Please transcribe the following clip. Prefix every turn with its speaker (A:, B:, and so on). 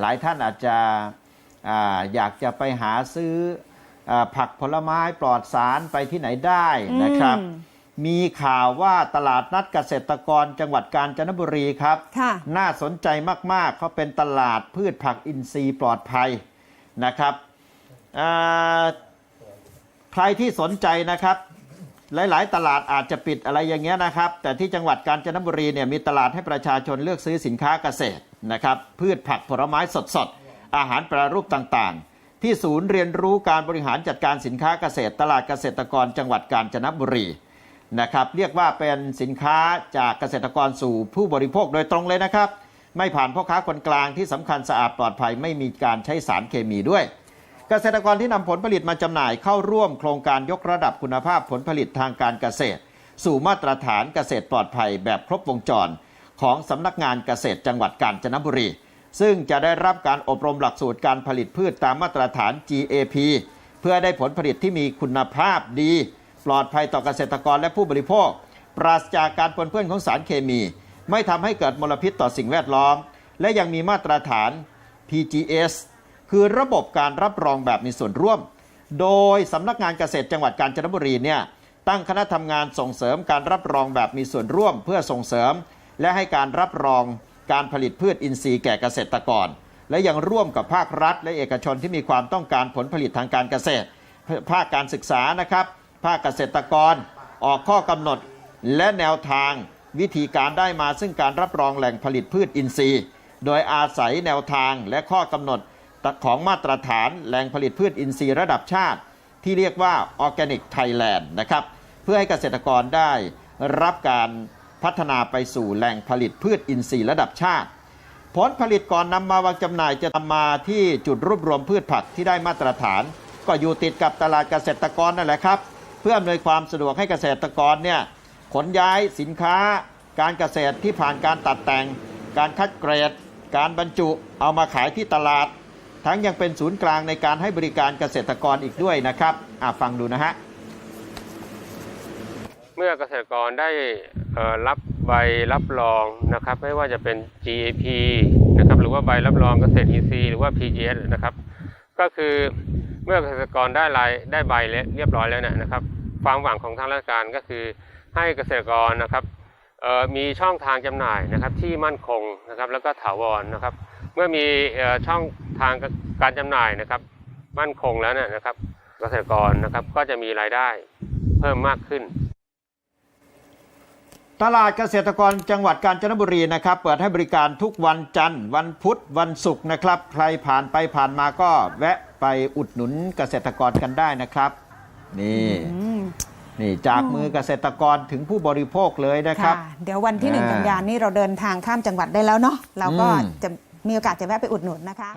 A: หลายท่านอาจจะอาอยากจะไปหาซื้ออาผักผลไม้ปลอดสารไปที่ไหนได้นะครับ
B: อืม
A: มีข่าวว่าตลาดนัดเกษตรกรจังหวัดกาญจนบุรีครับ
B: ค่ะ
A: น่าสนใจมากๆ เขาเป็นตลาดพืชผักอินทรีย์ปลอดภัยนะครับอ่าใครที่สนใจนะครับ หลาย ๆ ตลาดอาจจะปิดอะไรอย่างเงี้ยนะครับ แต่ที่จังหวัดกาญจนบุรีเนี่ยมีตลาดให้ประชาชนเลือกซื้อสินค้าเกษตรนะครับพืชผักผลไม้สดๆ อาหารแปรรูปต่างๆ ที่ศูนย์เรียนรู้การบริหารจัดการสินค้าเกษตร ตลาดเกษตรกรจังหวัดกาญจนบุรีนะครับเรียกว่าเป็นสินค้าจากเกษตรกรสู่ผู้บริโภคโดยตรงเลยนะครับ ไม่ผ่านพ่อค้าคนกลางที่สำคัญสะอาดปลอดภัยไม่มีการใช้สารเคมีด้วย เกษตรกรที่นำผลผลิตมาจำหน่ายเข้าร่วมโครงการยกระดับคุณภาพผลผลิตทางการเกษตร สู่มาตรฐานเกษตรปลอดภัยแบบครบวงจร ของสำนักงานเกษตรจังหวัดกาญจนบุรี ซึ่งจะได้รับการอบรมหลักสูตรการผลิตพืชตามมาตรฐาน GAP เพื่อได้ผลผลิตที่มีคุณภาพดี ปลอดภัยต่อเกษตรกรและผู้บริโภค ปราศจากการปนเปื้อนของสารเคมี ไม่ทำให้เกิดมลพิษต่อสิ่งแวดล้อม และยังมีมาตรฐาน PGS คือระบบการรับรองแบบมีส่วนร่วม โดยสำนักงานเกษตรจังหวัดกาญจนบุรีเนี่ยตั้งคณะทำงานส่งเสริมการรับรองแบบมีส่วนร่วม เพื่อส่งเสริม และให้การรับรองการผลิตพืชอินทรีย์แก่เกษตรกร และยังร่วมกับภาครัฐ และเอกชนที่มีความต้องการผลผลิตทางการเกษตร ภาคการศึกษานะครับ ภาคเกษตรกร ออกข้อกำหนดและแนวทางวิธีการได้มาซึ่งการรับรองแหล่งผลิตพืชอินทรีย์ โดยอาศัยแนวทางและข้อกำหนด ของมาตรฐานแหล่งผลิตพืชอินทรีย์ระดับชาติ ที่เรียกว่า Organic Thailand นะครับเพื่อให้เกษตรกรได้รับการพัฒนาไปสู่แหล่งผลิตพืชอินทรีย์ระดับชาติ ผลผลิตก่อนนำมาวางจำหน่ายจะนำมาที่จุดรวบรวมพืชผักที่ได้มาตรฐาน ก็อยู่ติดกับตลาดเกษตรกรนั่นแหละครับเพื่ออำนวยความสะดวกให้เกษตรกรเนี่ยขนย้ายสินค้า การเกษตรที่ผ่านการตัดแต่ง การคัดเกรด การบรรจุเอามาขายที่ตลาด ทั้งยังเป็นศูนย์กลางในการให้บริการเกษตรกรอีกด้วยนะครับอะฟังดูนะฮะ
C: เมื่อเกษตรกรได้รับใบรับรองนะครับ ไม่ว่าจะเป็น GAP นะครับหรือว่าใบรับรองเกษตร EC หรือว่า PGS นะครับ ก็คือเมื่อเกษตรกรได้รายได้ใบเรียบร้อยแล้วเนี่ยนะครับ ความหวังของทางราชการก็คือให้เกษตรกรนะครับมีช่องทางจำหน่ายนะครับที่มั่นคงนะครับแล้วก็ถาวรนะครับ เมื่อมีช่อง ทางการจำหน่ายนะครับ มั่นคงแล้วเนี่ยนะครับเกษตรกรนะครับก็จะมีรายได้เพิ่มมากขึ้น
A: ตลาดเกษตรกรจังหวัดกาญจนบุรีนะครับ เปิดให้บริการทุกวันจันทร์ วันพุธวันศุกร์นะครับ ใครผ่านไปผ่านมาก็แวะไปอุดหนุนเกษตรกรกันได้นะครับ นี่
B: อืม
A: นี่จากมือเกษตรกรถึงผู้บริโภคเลยนะครับ
B: เดี๋ยววันที่หนึ่ง
A: อ่า
B: กันยายนนี่เราเดินทางข้ามจังหวัดได้แล้วเนาะเราก็
A: อืม
B: จะมีโอกาสจะแวะไปอุดหนุนนะคะ